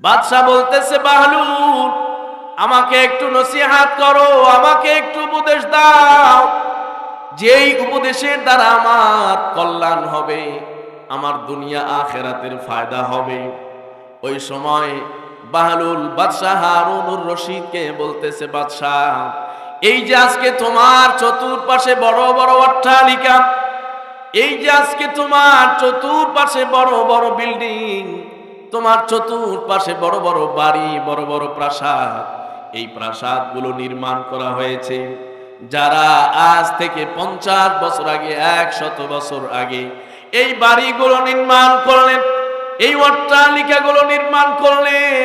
বাদশাহ বলতেছে বাহলুল আমাকে একটু নসিহাত করো, আমাকে একটু উপদেশ দাও। যেই উপদেশের দ্বারা আমার কল্যাণ হবে, আমার দুনিয়া আখেরাতের ফায়দা হবে। ওই সময় বাহলুল বাদশাহ হারুনুর রশিদকে বলতেছে, বাদশাহ, এই যে আজকে তোমার চতুর্পাশে বড় বড় অট্টালিকা, এই যে আজকে তোমার চতুর্পাশে বড় বড় বিল্ডিং তোমার চতুর্পাশে বড় বড় বাড়ি, বড় বড় প্রাসাদ। এই প্রাসাদগুলো নির্মাণ করা হয়েছে যারা আজ থেকে পঞ্চাশ বছর আগে, একশত বছর আগে এই বাড়িগুলো নির্মাণ করলেন, এই অট্টালিকাগুলো নির্মাণ করলেন,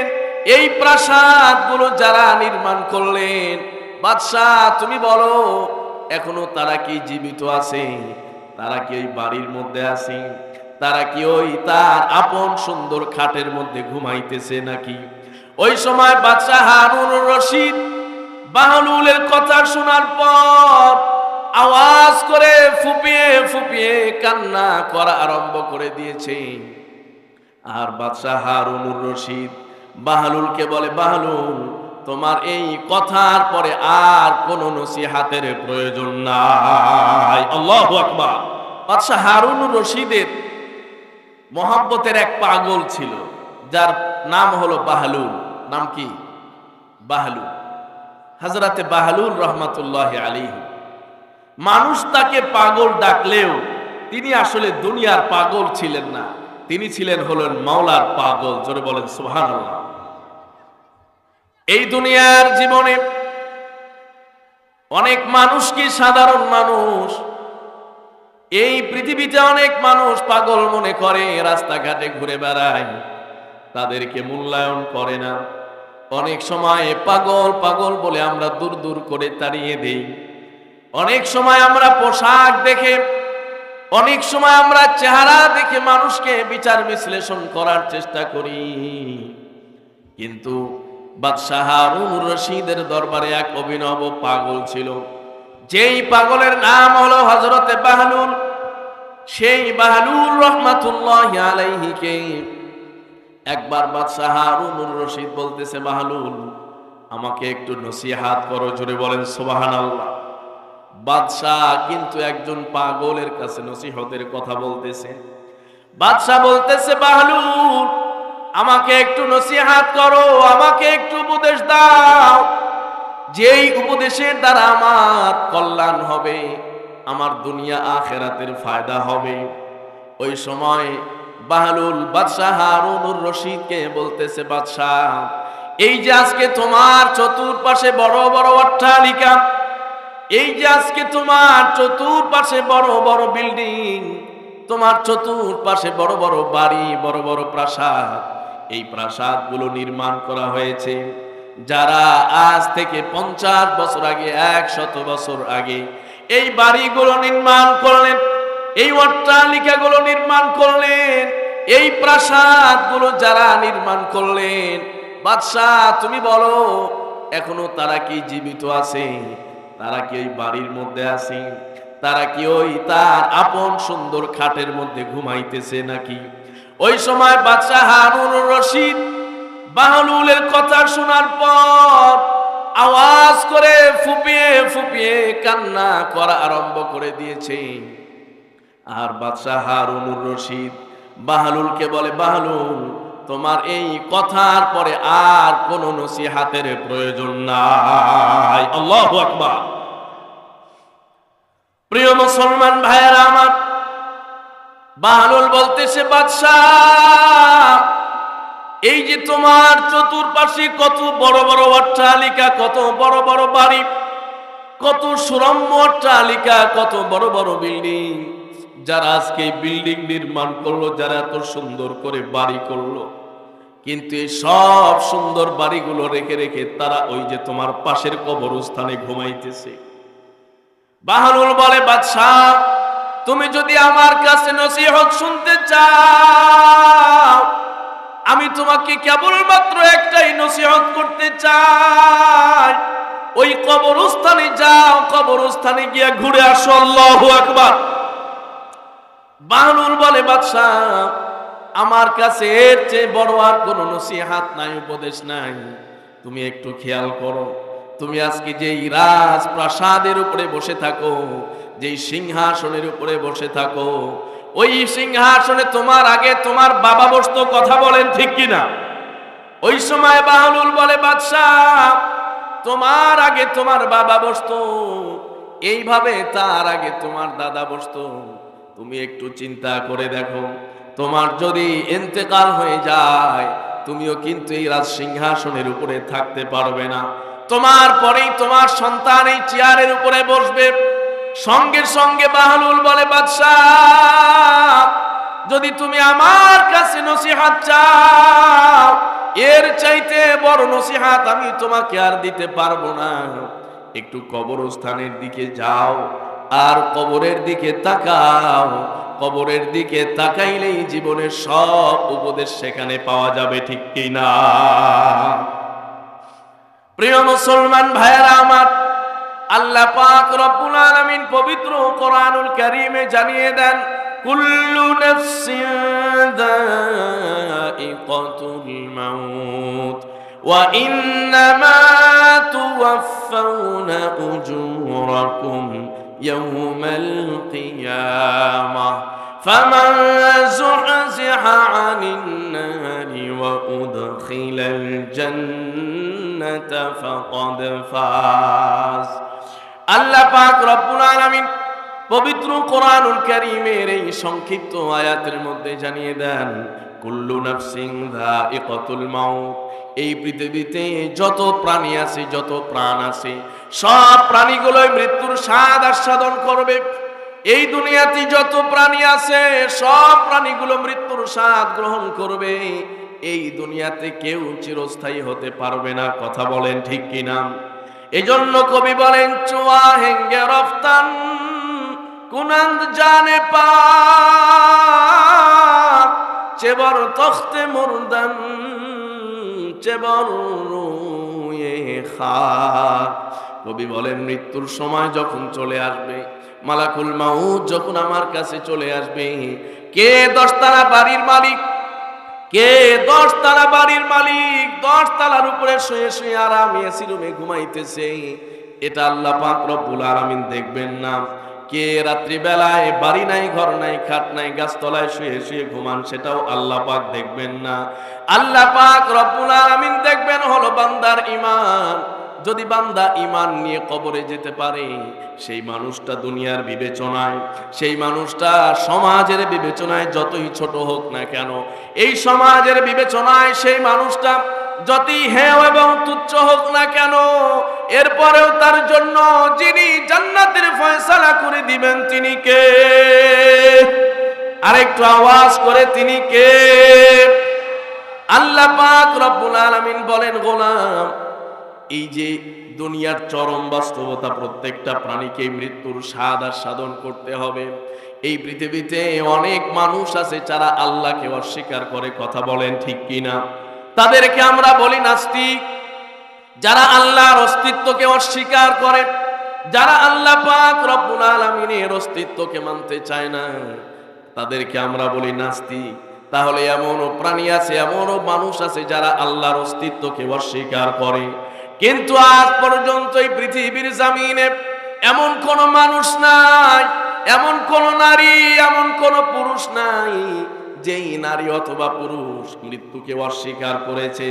এই প্রাসাদগুলো যারা নির্মাণ করলেন, বাদশাহ, তুমি বলো, এখনও তারা কি জীবিত আছে? তারা কি ওই বাড়ির মধ্যে আছে? তারা কি ওই তার আপন সুন্দর খাটের মধ্যে ঘুমাইতেছে নাকি? ওই সময় বাদশাহ হারুন রশিদ বাহলুলের কথা শোনার পর আওয়াজ করে ফুপিয়ে ফুপিয়ে কান্না করা আরম্ভ করে দিয়েছে। আর বাদশাহ হারুনুর রশিদ বাহলুলকে বলে, বাহলুল, তোমার এই কথার পরে আর কোন নসিহাতের প্রয়োজন নাই। আল্লাহ আকবার। বাদশাহ হারুনুর রশিদের মোহাব্বতের এক পাগল ছিল, যার নাম হলো বাহলুল। নাম কি? বাহলুল। হাজরাতে বাহলুল রহমাতুল্লাহ আলী মানুষ তাকে পাগল ডাকলেও তিনি আসলে দুনিয়ার পাগল ছিলেন না। তিনি ছিলেন হলেন মাওলার পাগল, জোরে বলেন সুহান এই দুনিয়ার জীবনে অনেক মানুষ কি সাধারণ মানুষ? এই পৃথিবীতে অনেক মানুষ পাগল মনে করে, রাস্তাঘাটে ঘুরে বেড়ায়। তাদেরকে মূল্যায়ন করে না। অনেক সময় পাগল পাগল বলে আমরা দূর দূর করে তাড়িয়ে দেই। অনেক সময় আমরা পোশাক দেখে, অনেক সময় আমরা চেহারা দেখে মানুষকে বিচার বিশ্লেষণ করার চেষ্টা করি। কিন্তু বাদশাহ রশিদের দরবারে এক অভিনব পাগল ছিল। যেই পাগলের নাম হলো হজরতে বাহলুল, সেই বাহলুল রহমাতুল্লাহ আলাইহিকে একবার বাদশাহ হারুনুর রশিদ বলতেছে, বাহলুল, আমাকে একটু নসিহাত করো, জোরে বলেন সোবাহান আল্লাহ বাদশাহ কিন্তু একজন পাগলের কাছে নসিহতের কথা বলতেছে। বাদশাহ বলতেছে, বাহলুল, আমাকে একটু নসিহাত করো, আমাকে একটু উপদেশ দাও। যেই উপদেশের দ্বারা আমার কল্যাণ হবে, আমার দুনিয়া আখেরাতের ফায়দা হবে। ওই সময় বাহলুল বাদশাহ হারুনুর রশিদকে বলতেছে, বাদশাহ, এই যে আজকে তোমার চতুর্পাশে বড় বড় অট্টালিকা, এই যে আজকে তোমার চতুর্পাশে বড় বড় বিল্ডিং, তোমার চতুর্পাশে বড় বড় বাড়ি, বড় বড় প্রাসাদ, এই প্রাসাদগুলো নির্মাণ করা হয়েছে। যারা আজ থেকে পঞ্চাশ বছর আগে, একশত বছর আগে এই বাড়িগুলো নির্মাণ করলেন, এই অট্টালিকাগুলো নির্মাণ করলেন, এই প্রাসাদগুলো যারা নির্মাণ করলেন, বাদশাহ তুমি বলো, এখনও তারা কি জীবিত আছে? তারা কি ওই বাড়ির মধ্যে আছে? তারা কি ওই তার আপন সুন্দর খাটের মধ্যে ঘুমাইতেছে নাকি? ওই সময় বাদশাহ হারুন রশিদ বাহলুলের কথা শোনার পর আওয়াজ করে ফুপিয়ে ফুপিয়ে কান্না করা আরম্ভ করে দিয়েছে। আর বাদশাহ হারুনুর রশিদ বাহলুলকে বলে, বাহলুল, তোমার এই কথার পরে আর কোন নসিহাতের প্রয়োজন নাই। আল্লাহ আকবার। প্রিয় মুসলমান ভাইয়েরা আমার, বাহলুল বলতেছে, বাদশাহ এই যে তোমার চতুর্পাশে কত বড় বড় অট্টালিকা, কত বড় বড় বাড়ি, কত সুরম্য অট্টালিকা, কত বড় বড় বিল্ডিং। যারা আজকে বিল্ডিং নির্মাণ করল, যারা এত সুন্দর করে বাড়ি করল, কিন্তু সব সুন্দর বাড়িগুলো রেখে রেখে তারা ওই যে তোমার পাশের কবরস্থানে ঘুমাইতেছে। বাহানুল বলে, বাদশাহ, তুমি যদি আমার কাছে নসিহত শুনতে চাও আমি তোমাকে কেবলমাত্র একটাই নসিহত করতে চাই। ওই কবরস্থানে যাও, কবরস্থানে গিয়ে ঘুরে আসো, আল্লাহু আকবার। বাহনুল বলে, বাদশাহ, আমার কাছে এর চেয়ে বড় আর কোনো নসিহাত নাই, উপদেশ নাই। তুমি একটু খেয়াল করো। তুমি আজকে যেই রাজ প্রাসাদের উপরে বসে থাকো, যেই সিংহাসনের উপরে বসে থাকো ওই সিংহাসনে তোমার আগে তোমার বাবা বসতো কথা বলেন ঠিক কিনা? ওই সময় বাহলুল বলে, বাদশাহ, তোমার আগে তোমার বাবা বসতো, এইভাবে তার আগে তোমার দাদা বসতো। তুমি একটু চিন্তা করে দেখো, তোমার যদি ইন্তেকাল হয়ে যায়, তুমিও কিন্তু এই রাজ সিংহাসনের উপরে থাকতে পারবে না। তোমার পরেই তোমার সন্তান এই চেয়ারের উপরে বসবে। সঙ্গে সঙ্গে বাহলুল বলে, বাদশাহ, যদি তুমি আমার কাছে নসিহাত চাও, এর চাইতে বড় নসিহাত আমি তোমাকে আর দিতে পারব না। একটু কবরস্থানের দিকে যাও আর কবরের দিকে তাকাও। কবরের দিকে তাকাইলেই জীবনের সব উপদেশ সেখানে পাওয়া যাবে, ঠিক কিনা প্রিয় মুসলমান ভাইয়েরা আমার আল্লাহ পাক রব্বুল আলামিন পবিত্র কোরআনুল কারীমে জানিয়ে দেন কুল্লু নাফসিন যায়িকাতুল মাউত ওয়া ইন্নামা তুওয়াফাউনা উজুরাকুম ইয়াওমাল কিয়ামাহ فمن زحزح عن النار وأدخل الجنة فقد فاز আল্লাহ পাক রব্বুল আলামিন পবিত্র কোরআনুল কারীমের এই সংক্ষিপ্ত আয়াতের মধ্যে জানিয়ে দেন, কুল্লু নাফসিং যায়িকাতুল মাউত। এই পৃথিবীতে যত প্রাণী আছে, যত প্রাণ আছে, সব প্রাণীগুলোই মৃত্যুর স্বাদ আস্বাদন করবে। এই দুনিয়াতে যত প্রাণী আছে, সব প্রাণীগুলো মৃত্যুর স্বাদ গ্রহণ করবে। এই দুনিয়াতে কেউ চিরস্থায়ী হতে পারবে না, কথা বলেন ঠিক কিনা? এজন্য কবি বলেন, চোয়া হেঙ্গে রফতান, কুনন্দ জানে পা, চেবর তখতে মুরদান, চেবর কবি বলেন, মৃত্যুর সময় যখন চলে আসবে, মালাকুল মাউত যখন আমার কাছে চলে আসবে, কে দশতলা বাড়ির মালিক কে দশ তালা বাড়ির মালিক? দশ তালার উপরে শুয়ে শুয়ে আরাম এসি ঘুমাইতেছে। এটা আল্লাহ পাক রব্বুল আলামিন দেখবেন না। কে রাত্রি বেলায় বাড়ি নাই, ঘর নাই, খাট নাই, গাছতলায় শুয়ে শুয়ে ঘুমান, সেটাও আল্লাহ পাক দেখবেন না। আল্লাহ পাক রব্বুল আলামিন দেখবেন হলো বান্দার ঈমান। যদি বান্দা ইমান নিয়ে কবরে যেতে পারে, সেই মানুষটা দুনিয়ার বিবেচনায়, সেই মানুষটা সমাজের বিবেচনায় যতই ছোট হোক না কেন, এই সমাজের বিবেচনায় সেই মানুষটা যতই হেয় এবং তুচ্ছ হোক না কেন, এরপরেও তার জন্য যিনি জান্নাতের ফয়সালা করে দিবেন তিনি কে? আরেকটু আওয়াজ করে তিনি কে? আল্লাহ পাক রব্বুল আলামিন বলেন, গোলাম এই যে দুনিয়ার চরম বাস্তবতা প্রত্যেকটা প্রাণীকে মৃত্যুর স্বাদ সাধন করতে হবে। এই পৃথিবীতে অনেক মানুষ আছে যারা আল্লাহকে অস্বীকার করে কথা বলেন ঠিক কিনা। তাদেরকে আমরা বলি নাস্তিক। যারা আল্লাহর অস্তিত্বকে অস্বীকার করে, যারা আল্লাহ পাক রব্বুল আলামিনের অস্তিত্বকে মানতে চায় না, তাদেরকে আমরা বলি নাস্তিক। তাহলে এমনও প্রাণী আছে, এমনও মানুষ আছে যারা আল্লাহর অস্তিত্বকে অস্বীকার করে। কিন্তু আজ পর্যন্ত এই পৃথিবীর জামিনে এমন কোন মানুষ নাই, এমন কোন নারী, এমন কোন পুরুষ নাই, যেই নারী অথবা পুরুষ মৃত্যুকে অস্বীকার করেছে।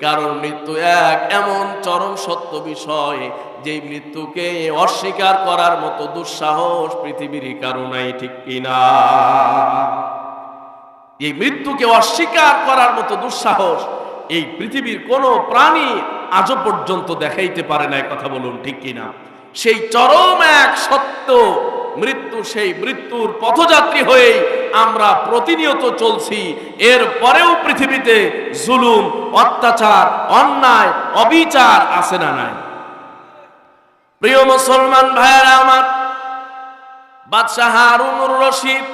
কারণ মৃত্যু এক এমন চরম সত্য বিষয়, যেই মৃত্যুকে অস্বীকার করার মতো দুঃসাহস পৃথিবীর কারও নাই, ঠিক কিনা? এই মৃত্যুকে অস্বীকার করার মতো দুঃসাহস এই পৃথিবীর কোনো প্রাণী আজও পর্যন্ত দেখাইতে পারে না কথা বলুন ঠিক কিনা? সেই চরম এক সত্য, মৃত্যু, সেই মৃত্যুর পথযাত্রী হয়ে আমরা প্রতিনিয়ত চলছি। এর পরেও পৃথিবীতে জুলুম, অত্যাচার, অন্যায়, অবিচার আছে না নাই। প্রিয় মুসলমান ভাইয়েরা আমার, বাদশাহ হারুনুর রশিদ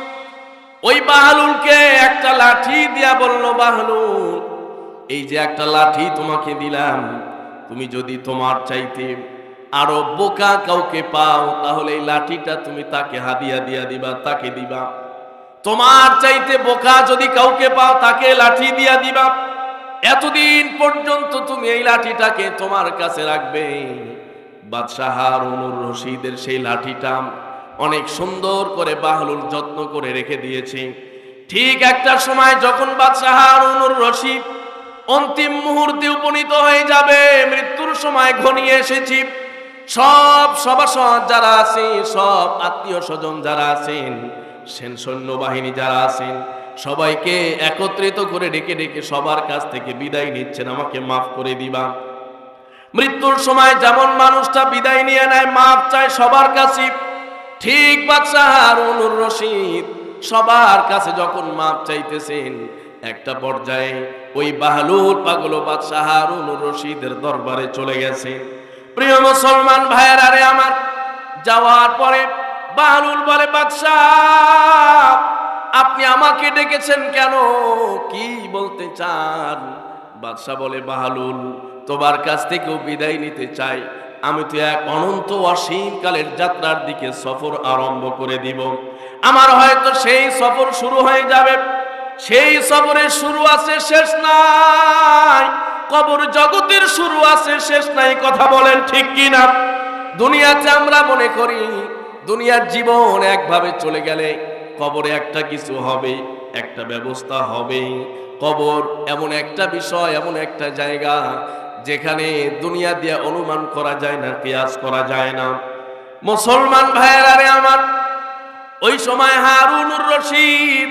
ওই বাহালুলকে একটা লাঠি দিয়া বলল, বাহালুল এই যে একটা লাঠি তোমাকে দিলাম, তুমি যদি তোমার চাইতে আরও বোকা কাউকে পাও, তাহলে এই লাঠিটা তুমি তাকে হাদিয়া দিয়া দিবা, তাকে দিবা। তোমার চাইতে বোকা যদি কাউকে পাও, তাকে লাঠি দিয়া দিবা। এতদিন পর্যন্ত তুমি এই লাঠিটাকে তোমার কাছে রাখবে। বাদশাহ হারুনুর রশিদের সেই লাঠিটা অনেক সুন্দর করে বাহলুল যত্ন করে রেখে দিয়েছে। ঠিক একটা সময় যখন বাদশাহ হারুনুর রশিদ অন্তিম মুহূর্তে উপনীত হয়ে যাবে। মৃত্যুর সময় ঘনিয়ে এসেছি। সব সভাসদ যারা আছে সব আত্মীয় স্বজন যারা আছেন, সেন সৈন্যবাহিনী যারা আছেন, সবাইকে একত্রিত করে ডেকে ডেকে সবার কাছ থেকে বিদায় নিচ্ছেন। আমাকে মাফ করে দিবা। মৃত্যুর সময় যেমন মানুষটা বিদায় নিয়ে নেয় মাপ চায় সবার কাছে। ঠিক বাদশাহ রশিদ সবার কাছে যখন মাপ চাইতেছেন একটা পর্যায়ে ওই বাহালুর পাগল বাদশাহ হারুনুর রশিদের দরবারে চলে গেছে। প্রিয় মুসলমান ভাইয়ের আরে আমার, যাওয়ার পরে বাহালুল বলে, বাদশাহ, আপনি আমাকে ডেকেছেন কেন? কি বলতে চান? বাদশাহ বলে বাহালুল তোমার কাছ থেকেও বিদায় নিতে চাই। আমি তো এক অনন্ত অসীম কালের যাত্রার দিকে সফর আরম্ভ করে দিব। আমার হয়তো সেই সফর শুরু হয়ে যাবে। সেই সফরের শুরু আছে, শেষ নাই। কবর জগতের শুরু আছে, শেষ নাই। কথা বলেন ঠিক কি না দুনিয়াতে আমরা মনে করি, দুনিয়ার জীবন একভাবে চলে গেলে কবরে একটা কিছু হবে, একটা ব্যবস্থা হবে। কবর এমন একটা বিষয়, এমন একটা জায়গা যেখানে দুনিয়া দিয়ে অনুমান করা যায় না, কেয়াস করা যায় না। মুসলমান ভাইয়েরা রে আমার, ওই সময় হারুনুর রশিদ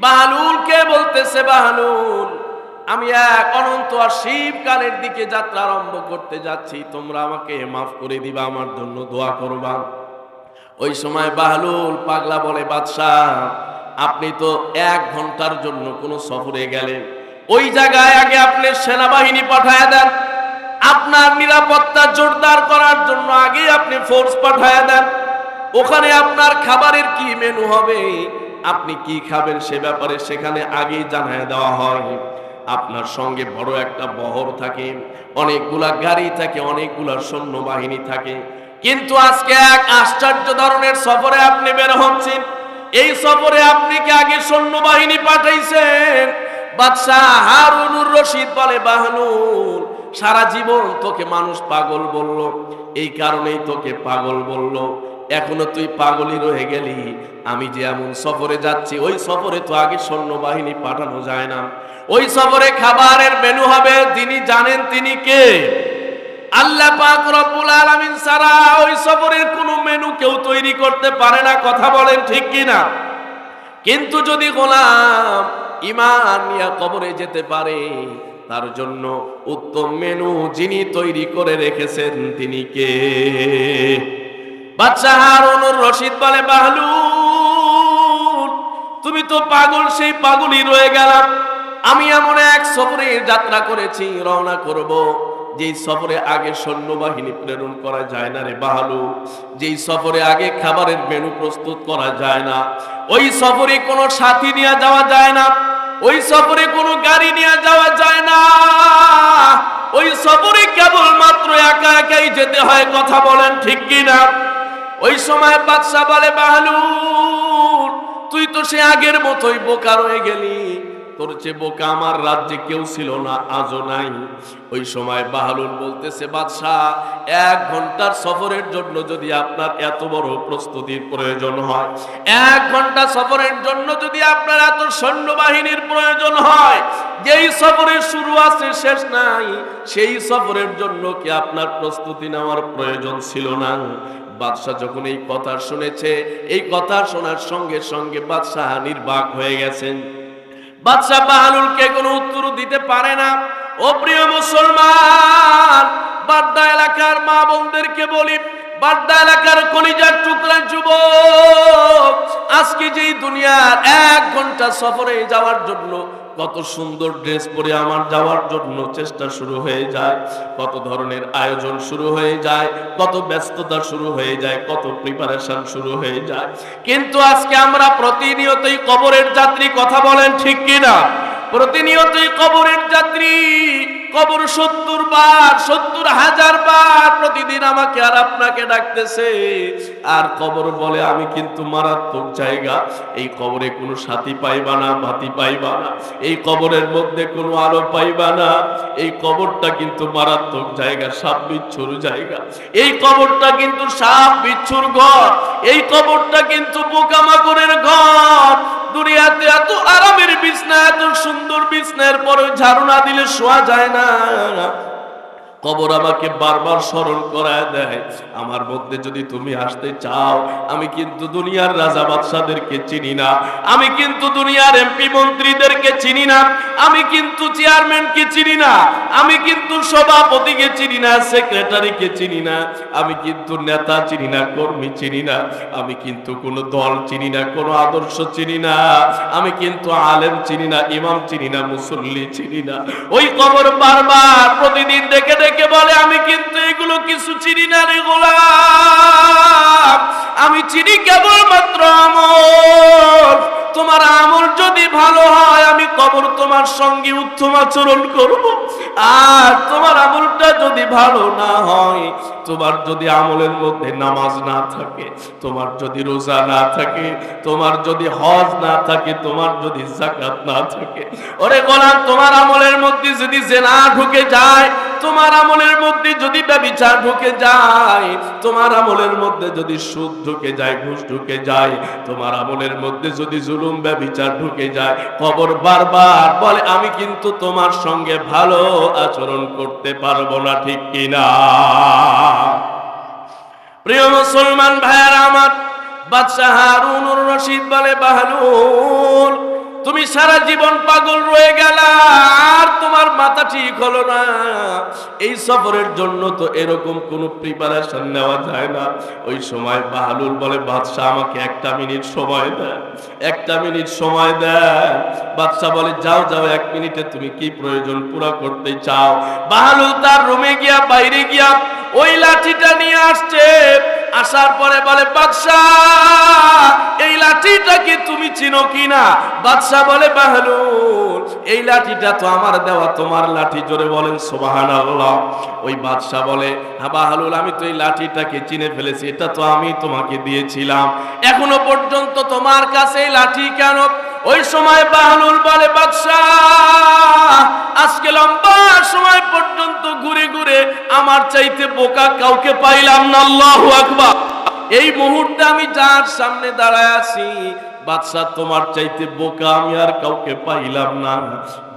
বাহালুলকে বলতেছে বাহালুল? আমি এক অনন্ত আর শিবকালের দিকে যাত্রা আরম্ভ করতে যাচ্ছি। তোমরা আমাকে মাফ করে দিবা, আমার জন্য দোয়া করবা। ওই সময় বাহলুল পাগলা বলে, বাদশাহ, আপনি তো এক ঘণ্টার জন্য কোনো সফরে গেলেন। ওই জায়গায় আগে আপনি সেনাবাহিনী পাঠায় দেন। আপনার নিরাপত্তা জোরদার করার জন্য আগে আপনি ফোর্স পাঠায় দেন। ওখানে আপনার খাবারের কি মেনু হবে? আপনি কি খাবেন সে ব্যাপারে সেখানে আগেই জানায় দেওয়া হয়। আপনার সঙ্গে বড় একটা বহর থাকে, অনেকগুলা গাড়ি থাকে, অনেকগুলা সৈন্যবাহিনী থাকে। কিন্তু আজকে এক আশ্চর্য ধরনের সফরে আপনি বের হচ্ছেন। এই সফরে আপনি কি আগে সৈন্যবাহিনী পাঠাইছেন? বাদশাহ হারুনুর রশিদ বলে বাহনুর সারা জীবন তোকে মানুষ পাগল বলল। এই কারণেই তোকে পাগল বলল। এখনও তুই পাগলই রয়ে গেলি। আমি যে এমন সফরে যাচ্ছি, ওই সফরে তো আগে সৈন্যবাহিনী পাঠানো যায় না। ওই সফরে খাবারের মেনু হবে, যিনি জানেন তিনি কে? আল্লাহ পাক রব্বুল আলামিন সারা ওই সফরের কোনো মেনু কেউ তৈরি করতে পারে না, কথা বলেন ঠিক কি না কিন্তু যদি গোলাম ইমান নিয়ে কবরে যেতে পারে, তার জন্য উত্তম মেনু যিনি তৈরি করে রেখেছেন তিনি কে? বাচ্চা হারুনুর রশিদ বলে বাহলুল তুমি তো পাগল, সেই পাগলই রয়ে গেলাম। আমি এমন এক সফরে যাত্রা করেছি, রওনা করব। যেই সফরে আগে সৈন্যবাহিনী প্রেরণ করা যায় না রে বাহালু যেই সফরে আগে খাবারের মেনু প্রস্তুত করা যায় না, ওই সফরে কোনো সাথী নিয়ে যাওয়া যায় না, ওই সফরে কোনো গাড়ি নিয়ে যাওয়া যায় না। ওই সফরে কেবলমাত্র একা একাই যেতে হয়, কথা বলেন ঠিক কি না ওই সময় বাদশাহ বলে বাহালুর তুই তো সে আগের মতোই বোকা রয়ে গেলি। তোর চেয়ে বোকা আমার রাজ্যে কেউ ছিল না, আজও নাই। ওই সময় বাহালুর বলতেছে, বাদশাহ, এক ঘণ্টার সফরের জন্য যদি আপনার এত বড় প্রস্তুতির প্রয়োজন হয়, এক ঘণ্টা সফরের জন্য যদি আপনার এত সৈন্যবাহিনীর প্রয়োজন হয়, যেই সফরের শুরু আছে, শেষ নাই, সেই সফরের জন্য কি আপনার প্রস্তুতি নেওয়ার প্রয়োজন ছিল না? বাদশাহ যখন এই কথা শুনেছে, এই কথা শোনার সঙ্গে সঙ্গে বাদশাহ নির্বাক হয়ে গেছেন। বাদশাহ বাহালুলকে কোনো উত্তর দিতে পারে না। ও প্রিয় মুসলমান, বাড্ডা এলাকার মা বোনদেরকে বলি বাড্ডা এলাকার কলিজার টুকরা যুবক, আজকে যেই দুনিয়ার এক ঘণ্টা সফরে যাওয়ার জন্য কত সুন্দর ড্রেস পরে আমার যাওয়ার জন্য চেষ্টা শুরু হয়ে যায়, কত ধরনের আয়োজন শুরু হয়ে যায়, কত ব্যস্ততা শুরু হয়ে যায়, কত প্রিপারেশন শুরু হয়ে যায়। কিন্তু আজকে আমরা প্রতিনিয়তই কবরের যাত্রী কথা বলেন ঠিক কিনা? প্রতিনিয়তই কবরের যাত্রী কবর সত্তর বার, সত্তর হাজার বার প্রতিদিন আমাকে আর আপনাকে ডাকতেছে। আর কবর বলে, আমি কিন্তু মারাত্মক জায়গা। এই কবরে কোনো সাথী পাইবা না, বাতি পাইবা না। এই কবরের মধ্যে কোনো আলো পাইবা না। এই কবরটা কিন্তু মারাত্মক জায়গা, সাপ বিচ্ছুর জায়গা। এই কবরটা কিন্তু সাপ বিচ্ছুর ঘর। এই কবরটা কিন্তু পোকামাকড়ের ঘর। দুনিয়াতে এত আরামের বিছনা, এত সুন্দর বিছনার পরে ঝাড়ু না দিলে শোয়া যায় না। না কবর আমাকে বারবার স্মরণ করায় দেয়। আমার মধ্যে যদি তুমি আসতে চাও, আমি কিন্তু দুনিয়ার রাজা বাদশাদেরকে চিনি না। আমি কিন্তু দুনিয়ার এমপি মন্ত্রীদেরকে চিনি না। আমি কিন্তু চেয়ারম্যানকে চিনি না। আমি কিন্তু সভাপতিকে চিনি না, সেক্রেটারিকে চিনি না। আমি কিন্তু নেতা চিনি না, কর্মী চিনি না। আমি কিন্তু কোনো দল চিনি না, কোনো আদর্শ চিনি না। আমি কিন্তু আলেম চিনি না, ইমাম চিনি না, মুসল্লি চিনি না। ওই কবর বারবার প্রতিদিন দেখে দেখে বলে, আমি কিন্তু এগুলো কিছু চিনি না রে গোলাম আমি চিনি কেবলমাত্র আমল। তোমার আমল যদি ভালো হয়, আমি কবর তোমার সঙ্গে উত্তম আচরণ করব। আর তোমার আমলটা যদি ভালো না হয়, তোমার যদি আমলের মধ্যে নামাজ না থাকে, তোমার যদি রোজা না থাকে, তোমার যদি হজ না থাকে, তোমার যদি জাকাত না থাকে, ওরে গোলাম, তোমার আমলের মধ্যে যদি জেনা ঢুকে যায়, তোমার আমলের মধ্যে যদি ব্যবিচার ঢুকে যায়, তোমার আমলের মধ্যে যদি সুদ ঢুকে যায়, ঘুষ ঢুকে যায়, তোমার আমলের মধ্যে যদি জুলুম, ব্যবিচার ঢুকে যায় খবর বারবার বলে, আমি কিন্তু তোমার সঙ্গে ভালো আচরণ করতে পারব না ঠিক কিনা? প্রিয় মুসলমান ভাইয়ার আমার বাদশাহ রশিদ বলে বাহলুল তুমি সারা জীবন পাগল রয়ে গেলা, আর তোমার মাথা ঠিক হলো না। এই সফরের জন্য তো এরকম কোনো প্রিপারেশন নেওয়া যায় না। ওই সময় বাহালুল বলে, বাদশাহ, আমাকে একটা মিনিট সময় দেয় একটা মিনিট সময় দেয় বাদশাহ বলে, যাও যাও, এক মিনিটে তুমি কি প্রয়োজন পুরা করতে চাও? বাহালুল তার রুমে গিয়া, বাইরে গিয়া ওই লাঠিটা নিয়ে আসছে। আসার পরে বলে, বাদশাহ, এই লাঠিটা কি তুমি চিনো কিনা? বাদশাহ বলে, বাহলুল, এই লাঠিটা তো আমার দেওয়া, তোমার লাঠি জোরে বলেন সোবাহান ওই বাদশাহ বলে হ্যাঁ বাহলুল, আমি তো এই লাঠিটাকে চিনে ফেলেছি, এটা তো আমি তোমাকে দিয়েছিলাম। এখনও পর্যন্ত তোমার কাছে লাঠি কেন ওই সময় বাহলুল বলে আজকে লম্বা সময় পর্যন্ত ঘুরে ঘুরে আমার চাইতে বোকা কাউকে পাইলাম না, আল্লাহু এই মুহূর্তে আমি যার সামনে দাঁড়ায় আছি বাদশাহ তোমার চাইতে বোকা আমি আর কাউকে পাইলাম না।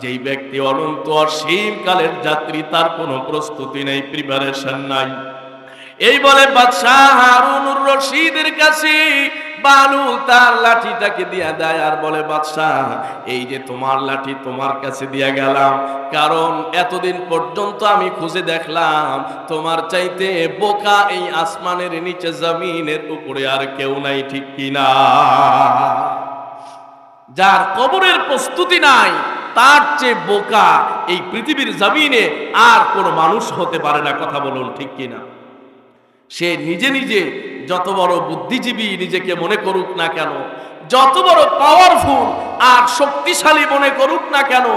যেই ব্যক্তি অনন্ত অসীম কালের যাত্রী, তার কোনো প্রস্তুতি নেই প্রিপারেশন নাই। এই বলে বাদশাহ হারুনুর রশিদের কাছে বালু তার লাঠিটাকে দিয়া দেয় আর বলে, বাদশাহ, এই যে তোমার লাঠি তোমার কাছে দিয়া গেলাম। কারণ এতদিন পর্যন্ত আমি খুঁজে দেখলাম, তোমার চাইতে বোকা এই আসমানের নিচে জমিনের উপরে আর কেউ নাই, ঠিক কিনা? যার কবরের প্রস্তুতি নাই, তার চেয়ে বোকা এই পৃথিবীর জমিনে আর কোনো মানুষ হতে পারে না, কথা বলুন, ঠিক কিনা? সে নিজে নিজে যত বড় বুদ্ধিজীবী নিজেকে মনে করুক না কেন, যত বড় পাওয়ারফুল আর শক্তিশালী মনে করুক না কেন,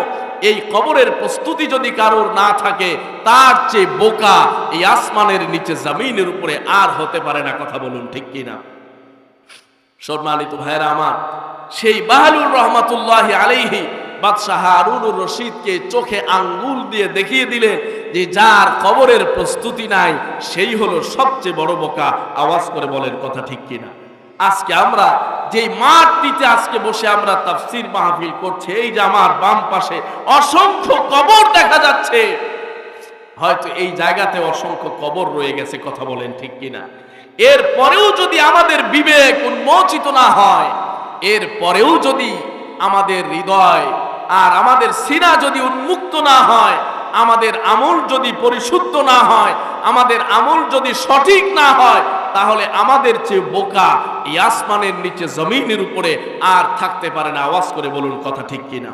এই কবরের প্রস্তুতি যদি কারোর না থাকে, তার চেয়ে বোকা এই আসমানের নিচে জমিনের উপরে আর হতে পারে না, কথা বলুন ঠিক কিনা? সম্মানিত ভাইরা আমার, সেই বাহালুর রহমাতুল্লাহ আলাইহি বাদশাহ হারুনুর রশিদকে চোখে আঙ্গুল দিয়ে দেখিয়ে দিলেন যে যার কবরের প্রস্তুতি নাই, সেই হলো সবচেয়ে বড় বোকা। আওয়াজ করে বলেন, কথা ঠিক কিনা? আজকে আমরা যেই মাঠটিতে আজকে বসে আমরা তাফসির মাহফিল করছি, এই যে আমার বাম পাশে অসংখ্য কবর দেখা যাচ্ছে। হয়তো এই জায়গাতে অসংখ্য কবর রয়ে গেছে, কথা বলেন ঠিক কিনা? এর পরেও যদি আমাদের বিবেক উন্মোচিত না হয়, এর পরেও যদি আমাদের হৃদয় আর আমাদের সিনা যদি উন্মুক্ত না হয়, আমাদের আমল যদি পরিশুদ্ধ না হয়, আমাদের আমল যদি সঠিক না হয়, তাহলে আমাদের চেয়ে বোকা ইয়াসমানের নিচে জমিনের উপরে আর থাকতে পারে না। আওয়াজ করে বলুন কথা ঠিক কিনা।